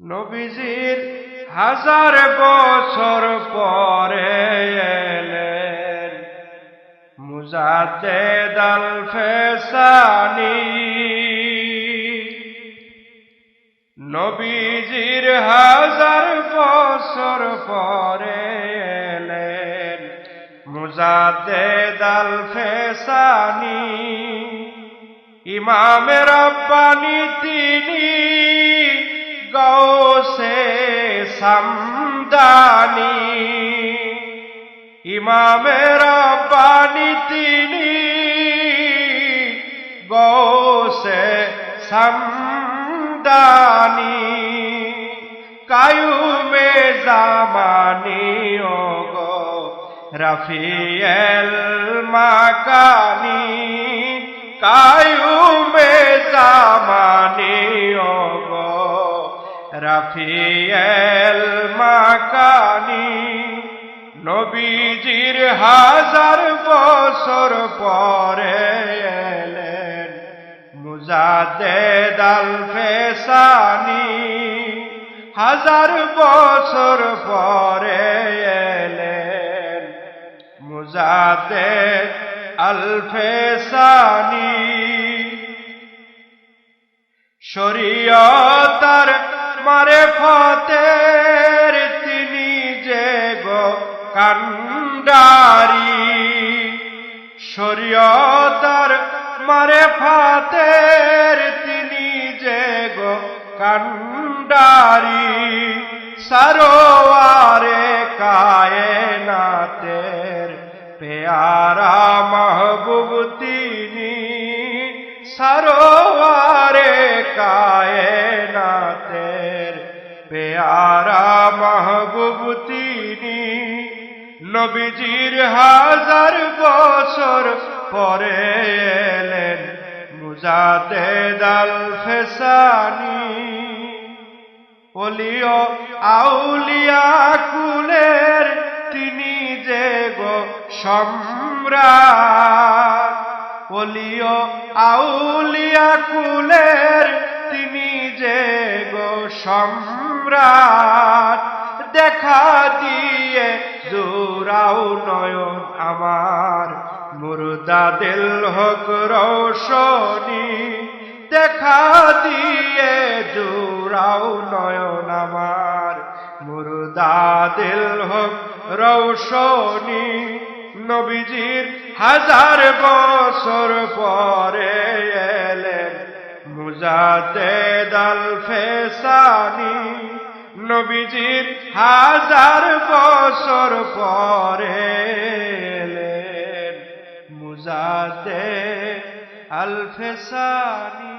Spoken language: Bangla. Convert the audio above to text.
নবীজির হাজার বছর পরে এলেন। ফেসানি নবীজির হাজার বছর পরে এলেন। মুজাতে দাল ফেসানি ইমামের রব্বানি তিনি গৌসে সামদানি ইমামের রব্বানি তিনি গৌসে সামদানি। কায়ুমে জামানি ও গো রফিয়েল মাকানি, কায়ুমে জামানি, ও রফিয়েল মাকানি, নবীজির হাজার বছর পরে এলেন মুজাদে দাল ফেসানি হাজার বছর পরে এলেন মুজাদে আল ফেসানি শরীয়তার মারে ফতের তিনি যে গো কান্ডারি শরীয়তার মারে ফাতের তিনি যে গো কান্ডারি সরোয়ারে কায়নাতের পেয়ারা মাহবুব তিনি। সরোয়ারে কায়নাতের পেয়ারা মাহবুব তিনি, নবীজির হাজার বছর পরে এলেন মুজাতে দাল ফেসানি ওলিও আউলিয়া কুলের তিনি যে গো সম্রাট। ওলিও আউলিয়া কুলের তিনি যে গো সম্রাট, দেখা দিয়ে জোরাও নয়ন আমার। মুর্দা দিল হক রৌশনী, দেখা দিয়ে জোরাও নয়ন আমার। মুর্দা দিল হক রৌশনী, নবীজির হাজার বছর পরে মুজাদে দাল ফেসানি নবীজির হাজার বছর পরে মুজাদে আল ফেসানি।